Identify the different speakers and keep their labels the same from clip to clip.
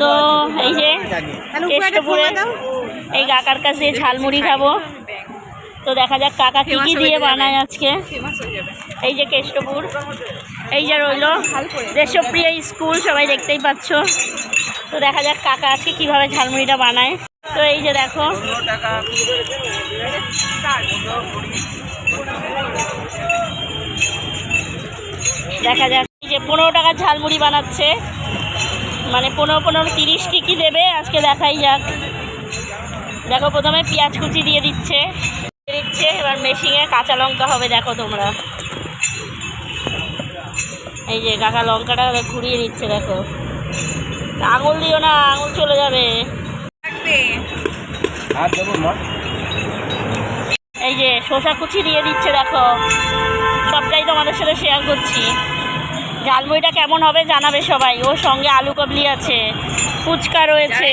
Speaker 1: তো এই যে কেষ্টপুরে এই কাকার কাছে ঝালমুড়ি খাব। তো দেখা যাক কাকা কি কি দিয়ে বানায় আজকে। এই যে কেষ্টপুর। এই যে রইল দেশপ্রিয় স্কুল সবাই দেখতেই পাচ্ছ। তো দেখা যাক কাকা আজকে কীভাবে ঝালমুড়িটা বানায়। তো এই যে দেখো। দেখা যাক এই যে পনেরো টাকার ঝালমুড়ি বানাচ্ছে। মানে পনেরো পনেরো তিরিশ কী কী দেবে আজকে দেখাই যাক। দেখো প্রথমে পেঁয়াজ কুচি দিয়ে দিচ্ছে। দিচ্ছে এবার মেশিনে কাঁচা লঙ্কা হবে দেখো তোমরা। এই যে কাকা লঙ্কাটা ঘুরিয়ে নিচ্ছে দেখো। আঙুল দিও না আঙুল চলে যাবে। এই যে শসা কুচি দিয়ে দিচ্ছে দেখো। সবটাই তোমাদের সাথে শেয়ার করছি। ঝালমুড়িটা কেমন হবে জানাবে সবাই। ওর সঙ্গে আলু কাবলি আছে ফুচকা রয়েছে।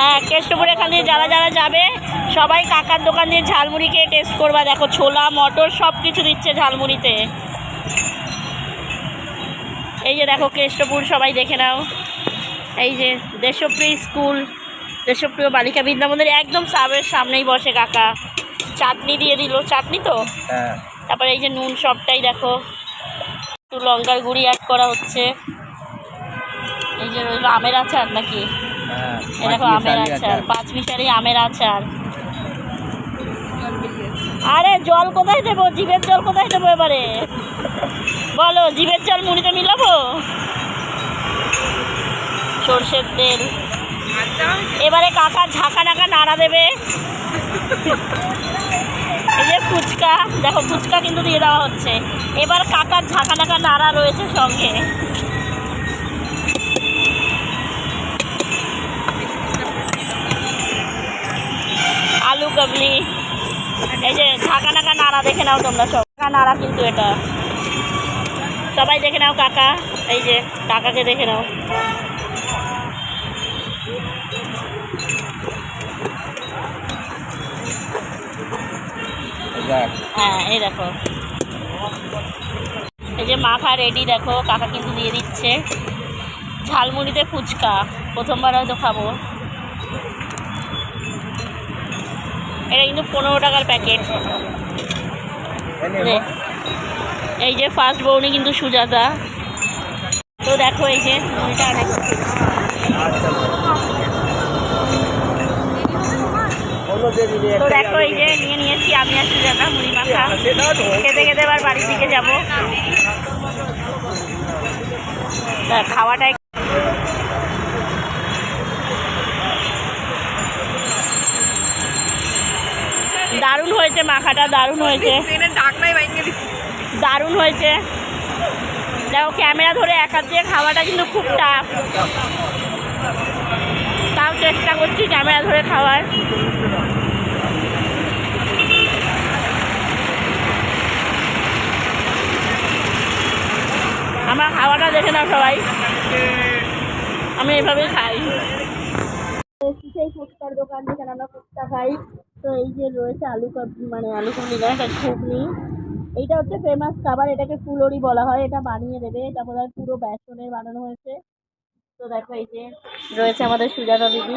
Speaker 1: হ্যাঁ কেষ্টপুর এখান দিয়ে যারা যারা যাবে সবাই কাকার দোকান দিয়ে ঝালমুড়ি খেয়ে টেস্ট করবা। দেখো ছোলা মটর সব কিছু দিচ্ছে ঝালমুড়িতে এই যে দেখো কেষ্টপুর সবাই দেখে নাও। এই যে দেশপ্রিয় স্কুল দেশপ্রিয় বালিকা বৃন্দাবনের একদম সাবের সামনেই বসে কাকা। চাটনি দিয়ে দিল। চাটনি তো?
Speaker 2: হ্যাঁ।
Speaker 1: তারপরে এই যে নুন সবটাই দেখো। একটু লঙ্কার গুঁড়ি অ্যাড করা হচ্ছে। এই যে রইল আমের আচার নাকি?
Speaker 2: হ্যাঁ
Speaker 1: দেখো আমের আচার। পাঁচ মিশালি আমের আচার। আরে জল কোথায় দেবো? জিভের জল কোথায় দেবো এবারে? বলো জিভের জল মুড়িতে মিলাবো? সর্ষের তেল। এবারে কাকা ঝাঁকা নাকা নাড়া দেবে। এই যে ফুচকা, দেখো, ফুচকা কিন্তু দিয়ে দেওয়া হচ্ছে। এবার কাকার ঝাঁকা নাকা নাড়া রয়েছে সঙ্গে। আলু কাবলি। এই যে ঝাঁকা নাকা নাড়া দেখে নাও তোমরা সব। নাড়া কিন্তু এটা। সবাই দেখে নাও কাকা, এই যে কাকাকে দেখে নাও। হ্যাঁ এই দেখো। এই যে মাখা রেডি দেখো কাকা কিন্তু দিয়ে দিচ্ছে। ঝালমুড়িতে ফুচকা প্রথমবার হয়তো খাব। এটা কিন্তু পনেরো টাকার প্যাকেট। এই যে ফার্স্ট বউনি কিন্তু সুজাতা। তো দেখো এই যে মুড়িটা দেখো তো দেখো এই যে নিয়ে নিয়েছি আমি আর সুজাতা মুড়ি মাখা। খেতে খেতে এবার বাড়ির দিকে যাব। তা খাওয়াটা এক- দারুণ হয়েছে মাখাটা দারুণ হয়েছে। দারুণ হয়েছে। দেখো ক্যামেরা ধরে এক হাত দিয়ে খাওয়াটা কিন্তু খুব টাফ চেষ্টা করছি ক্যামেরা ধরে খাওয়ার। আমার খাওয়াটা দেখে নাও সবাই। আমি এভাবেই খাই। সেই ফুচকার দোকান যেখানে আমরা ফুচকা খাই তো এই যে রয়েছে আলু মানে আলু না এটা এইটা হচ্ছে ফেমাস খাবার, এটাকে ফুলরি বলা হয়, এটা বানিয়ে দেবে, এটা বোধ পুরো বেসনের বানানো হয়েছে। তো দেখো এই যে রয়েছে আমাদের সুজাতা দিদি।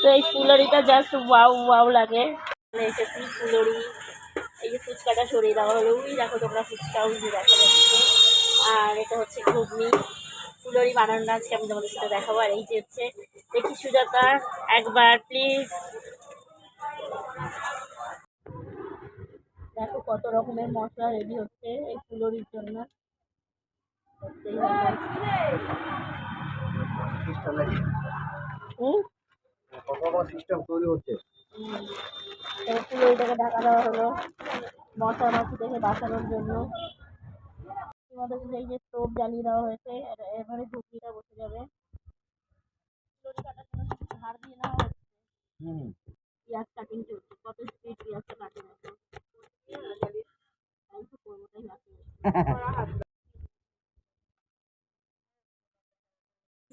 Speaker 1: তো এই ফুলরিটা জাস্ট ওয়াও ওয়াও লাগে। এসেছি ফুলরি এই যে ফুচকাটা সরিয়ে দেওয়া হলো। ওই দেখো তোমরা ফুচকা যে দেখা যাচ্ছে আর এটা হচ্ছে ঘুগনি। ফুলরি বানানো আজকে আমি তোমাদের সাথে দেখাবো। আর এই যে হচ্ছে, দেখি সুজাতা, একবার প্লিজ দেখো কত রকমের মশলা রেডি হচ্ছে এই ফুলরির জন্য। হবে। হুম
Speaker 2: সিস্টেম তৈরি হচ্ছে?
Speaker 1: হুম। ঢাকা দেওয়া হলো মশা মাছি থেকে বাঁচানোর জন্য। এই যে স্টোভ জ্বালিয়ে দেওয়া হয়েছে এবারে ঝুঁকিটা বসে যাবে। ধার দিয়ে নেওয়া হচ্ছে পেঁয়াজ কাটিং চলছে কত স্পিড পেঁয়াজটা কাটে দেখো তাই তো করব তাই বাকি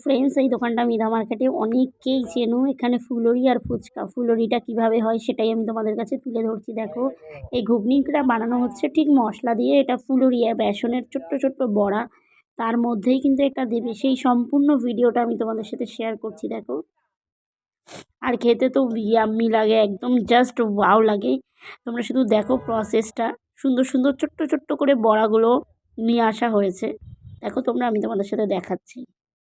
Speaker 1: ফ্রেন্ডস এই দোকানটা মিধা মার্কেটে অনেককেই চেনো। এখানে ফুলরি আর ফুচকা। ফুলরিটা কীভাবে হয় সেটাই আমি তোমাদের কাছে তুলে ধরছি, দেখো। এই ঘুগনিটা বানানো হচ্ছে ঠিক মশলা দিয়ে। এটা ফুলরি আর বেসনের ছোট্ট ছোট্ট বড়া।
Speaker 3: তার মধ্যেই কিন্তু একটা দেবে। সেই সম্পূর্ণ ভিডিওটা আমি তোমাদের সাথে শেয়ার করছি, দেখো। আর খেতে তো ইয়াম্মি লাগে, একদম জাস্ট ওয়াও লাগে। তোমরা শুধু দেখো প্রসেসটা সুন্দর সুন্দর ছোট্ট ছোট্ট করে বড়াগুলো নিয়ে আসা হয়েছে। দেখো তোমরা, আমি তোমাদের সাথে দেখাচ্ছি।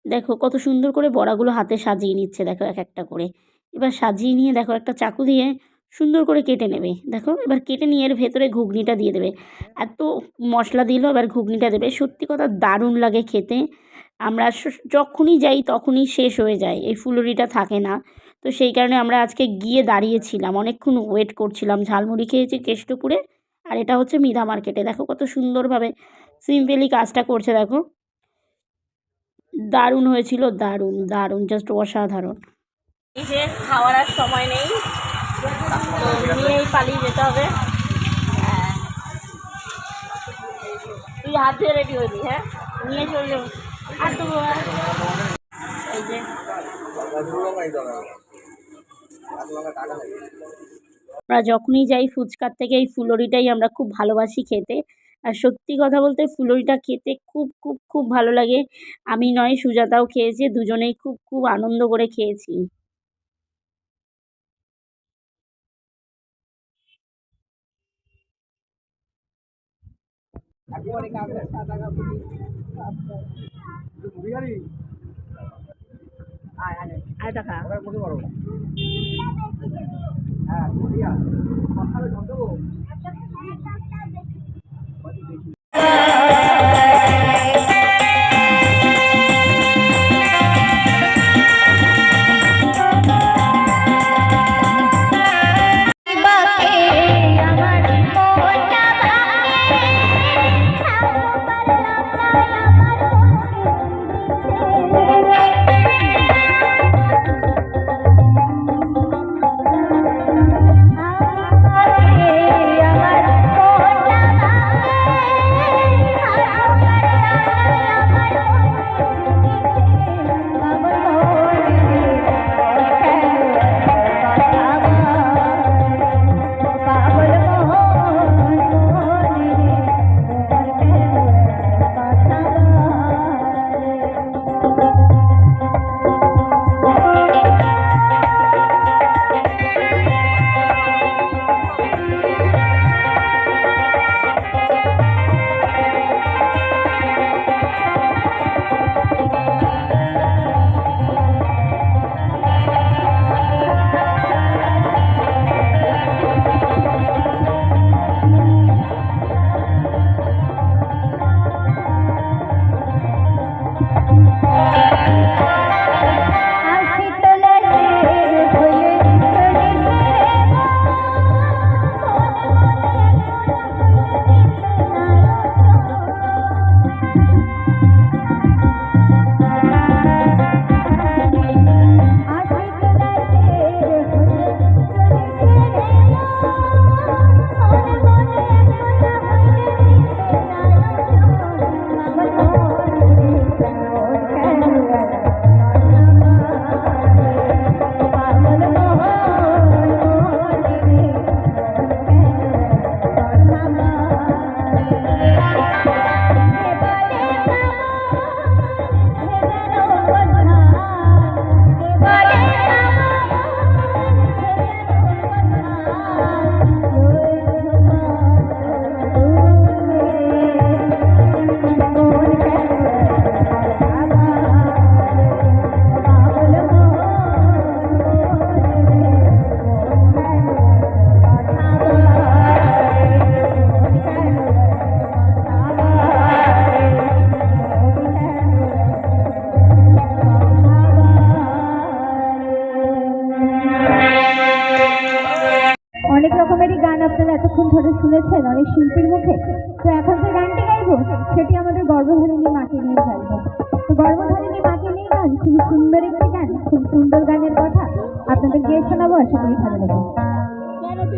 Speaker 3: দেখো কত সুন্দর করে বড়াগুলো হাতে সাজিয়ে নিচ্ছে, দেখো এক একটা করে। এবার সাজিয়ে নিয়ে দেখো একটা চাকু দিয়ে সুন্দর করে কেটে নেবে। দেখো এবার কেটে নিয়ে এর ভেতরে ঘুগনিটা দিয়ে দেবে। এত মশলা দিল এবার ঘুগনিটা দেবে। সত্যি কথা দারুণ লাগে খেতে। আমরা যখনই যাই তখনই শেষ হয়ে যায়, এই ফুলুরিটা থাকে না। তো সেই কারণে আমরা আজকে গিয়ে দাঁড়িয়েছিলাম, অনেকক্ষণ ওয়েট করছিলাম, ঝালমুড়ি খেয়েছি কেষ্টপুরে। আর এটা হচ্ছে মিধা মার্কেটে দেখো কত সুন্দরভাবে সিম্পলি কাজটা করছে, দেখো। দারুণ হয়েছিল দারুণ দারুণ জাস্ট অসাধারণ। এই যে খাওয়ার আর সময় নেই নিয়েই পালিয়ে যেতে হবে। তুই হাত ধুয়ে রেডি হবি হ্যাঁ? নিয়ে চলে যাব। আর তো এই যে। আমরা যখনই যাই ফুচকার থেকে এই ফুলরিটাই আমরা খুব ভালোবাসি খেতে। আর সত্যি কথা বলতে ফুলরিটা খেতে খুব খুব খুব ভালো লাগে। আমি নয়, সুজাতাও খেয়েছে, দুজনেই খুব খুব আনন্দ করে খেয়েছি। Yeah.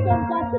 Speaker 1: ڪاٿي